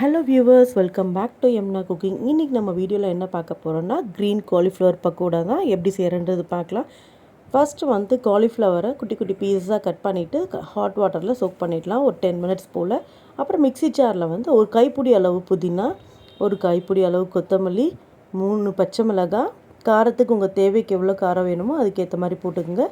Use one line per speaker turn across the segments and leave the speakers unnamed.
Hello viewers welcome back to Emna cooking இன்றைக்கி நம்ம வீடியோவில் என்ன பார்க்க போகிறோன்னா க்ரீன் காலிஃப்ளவர் பக்கோடா தான் எப்படி செய்கிறன்றது பார்க்கலாம். ஃபஸ்ட்டு வந்து காலிஃப்ளவரை குட்டி குட்டி பீஸாக கட் பண்ணிவிட்டு ஹாட் வாட்டரில் சோக் பண்ணிடலாம் ஒரு டென் மினிட்ஸ் போல். அப்புறம் மிக்ஸி ஜாரில் வந்து ஒரு கைப்பிடி அளவு புதினா ஒரு கைப்பிடி அளவு கொத்தமல்லி மூணு பச்சை மிளகாய் காரத்துக்கு உங்கள் தேவைக்கு எவ்வளோ காரம் வேணுமோ அதுக்கேற்ற மாதிரி போட்டுக்கோங்க.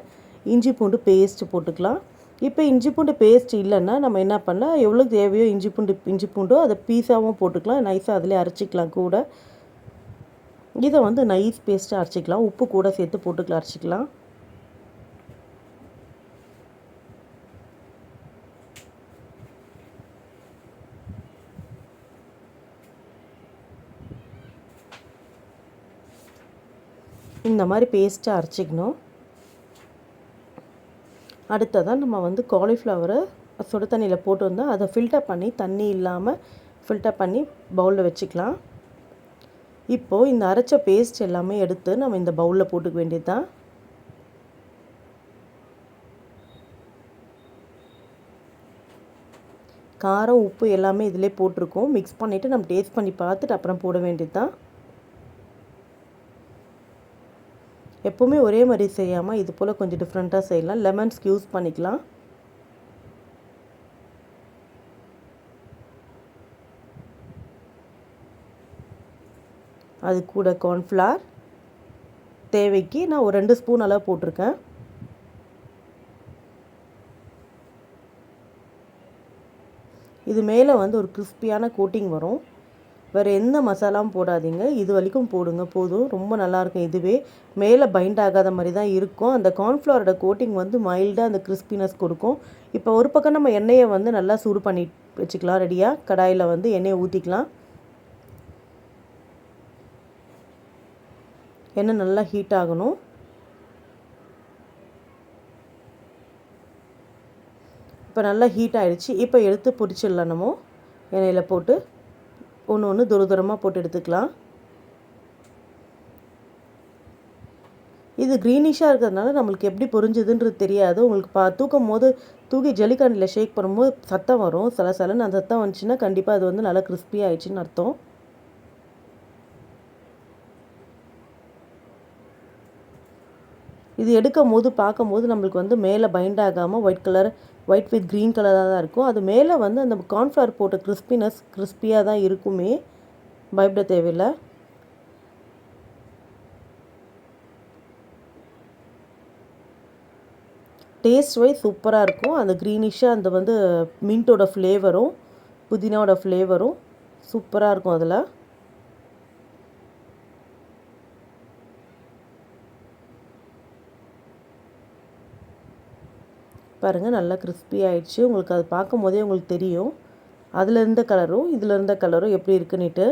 இஞ்சி பூண்டு பேஸ்ட்டு போட்டுக்கலாம். இப்போ இஞ்சி பூண்டு பேஸ்ட் இல்லைன்னா நம்ம என்ன பண்ணால் எவ்வளோ தேவையோ இஞ்சி பூண்டு இஞ்சி பூண்டோ அதை பீஸாகவும் போட்டுக்கலாம். நைஸாக அதிலே அரைச்சிக்கலாம் கூட. இதை வந்து நைஸ் பேஸ்ட்டாக அரைச்சிக்கலாம். உப்பு கூட சேர்த்து போட்டுக்கலாம் அரைச்சிக்கலாம். இந்த மாதிரி பேஸ்ட்டாக அரைச்சிக்கணும். அடுத்ததாக நம்ம வந்து காலிஃப்ளவரை சுடு தண்ணியில் போட்டு வந்தால் அதை ஃபில்டர் பண்ணி தண்ணி இல்லாமல் ஃபில்டர் பண்ணி பவுலில் வச்சுக்கலாம். இப்போது இந்த அரைச்ச பேஸ்ட் எல்லாமே எடுத்து நம்ம இந்த பவுலில் போட்டுக்க வேண்டியது தான் காரம் உப்பு எல்லாமே இதிலே போட்டிருக்கோம். மிக்ஸ் பண்ணிவிட்டு நம்ம டேஸ்ட் பண்ணி பார்த்துட்டு அப்புறம் போட வேண்டியது தான் எப்போவுமே ஒரே மாதிரி செய்யாமல் இது போல் கொஞ்சம் டிஃப்ரெண்ட்டாக செய்யலாம். லெமன்ஸ்க்கு யூஸ் பண்ணிக்கலாம். அது கூட கார்ன்ஃப்ளார் தேவைக்கு நான் ஒரு ரெண்டு ஸ்பூன் அளவு போட்டிருக்கேன். இது மேலே வந்து ஒரு கிறிஸ்பியான கோட்டிங் வரும். வேறு எந்த மசாலாவும் போடாதீங்க. இது வரைக்கும் போடுங்க. போதும். ரொம்ப நல்லாயிருக்கும் இதுவே. மேலே பைண்ட் ஆகாத மாதிரி தான் இருக்கும். அந்த கார்ன்ஃப்ளவரோட கோட்டிங் வந்து மைல்டாக அந்த கிறிஸ்பினஸ் கொடுக்கும். இப்போ ஒரு பக்கம் நம்ம எண்ணெயை வந்து நல்லா சூடு பண்ணி வச்சுக்கலாம். ரெடியாக கடாயில் வந்து எண்ணெயை ஊற்றிக்கலாம் எண்ணெய் நல்லா ஹீட் ஆகணும். இப்போ நல்லா ஹீட் ஆகிடுச்சு இப்போ எடுத்து பொரிச்சிடலாம் நம்ம. எண்ணெயில் போட்டு. ஒன்று ஒன்று தூர தூரமாக போட்டு எடுத்துக்கலாம். இது க்ரீனிஷாக இருக்கிறதுனால நம்மளுக்கு எப்படி பொரிஞ்சதுன்றது தெரியாது. உங்களுக்கு பா தூக்கும் போது தூக்கி ஜல்லிக்காண்டில் ஷேக் பண்ணும்போது சத்தம் வரும். சில சலன்னு அந்த சத்தம் வந்துச்சுன்னா கண்டிப்பாக அது வந்து நல்லா கிறிஸ்பி ஆயிடுச்சுன்னு அர்த்தம். இது எடுக்கும் போது பார்க்கும்போது நம்மளுக்கு வந்து மேலே பைண்ட் ஆகாமல் white colour white with green கலராக தான் இருக்கும். அது மேலே வந்து அந்த கார்ன்ஃப்ளவர் போட்ட கிறிஸ்பினஸ் கிறிஸ்பியாக தான் இருக்குமே. பயப்பட தேவையில்லை. டேஸ்ட் வைஸ் சூப்பராக இருக்கும். அந்த க்ரீனிஷாக அந்த வந்து மின்ட்டோட ஃப்ளேவரும் புதினாவோட ஃப்ளேவரும் சூப்பராக இருக்கும் அதில். பாருங்கள் நல்லா கிறிஸ்பி ஆகிடுச்சு உங்களுக்கு அது பார்க்கும் போதே உங்களுக்கு தெரியும். அதில் இருந்த கலரும் இதில் இருந்த கலரும் எப்படி இருக்குன்னுட்டு.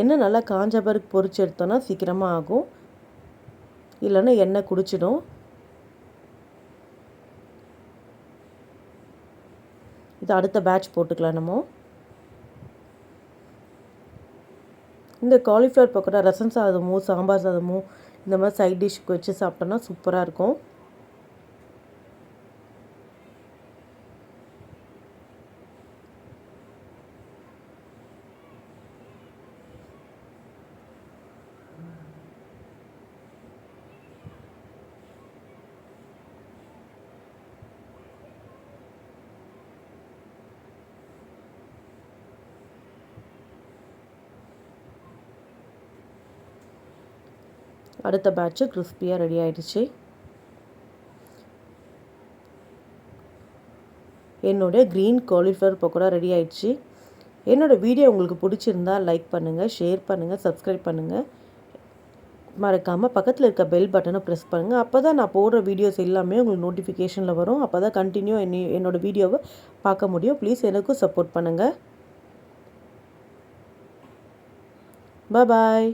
எண்ணெய் நல்லா காஞ்ச பிறகு பொறிச்சு எடுத்தோன்னா சீக்கிரமாக ஆகும். இல்லைன்னா எண்ணெய் குடிச்சிடும். இது அடுத்த பேட்ச் போட்டுக்கலாம் நம்ம. இந்த காலிஃப்ளவர் பக்கோடா ரசம் சாதமோ சாம்பார் சாதமோ இந்த மாதிரி சைட் டிஷ்க்கு வச்சு சாப்பிட்டோன்னா சூப்பராக இருக்கும். அடுத்த பேட்ச்சு கிறிஸ்பியாக ரெடி ஆகிடுச்சு என்னுடைய க்ரீன் காலிஃப்ளவர் பக்கோடா ரெடி ஆயிடுச்சு. என்னோடய வீடியோ உங்களுக்கு பிடிச்சிருந்தா லைக் பண்ணுங்கள் ஷேர் பண்ணுங்கள் சப்ஸ்கிரைப் பண்ணுங்கள் மறக்காமல் பக்கத்தில் இருக்க பெல் பட்டனை ப்ரெஸ் பண்ணுங்கள் அப்போ தான் நான் போடுற வீடியோஸ் எல்லாமே உங்களுக்கு நோட்டிஃபிகேஷனில் வரும். அப்போ தான் கண்டினியூ என்னை என்னோடய வீடியோவை பார்க்க முடியும். ப்ளீஸ் எனக்கும் சப்போர்ட் பண்ணுங்கள் பாய்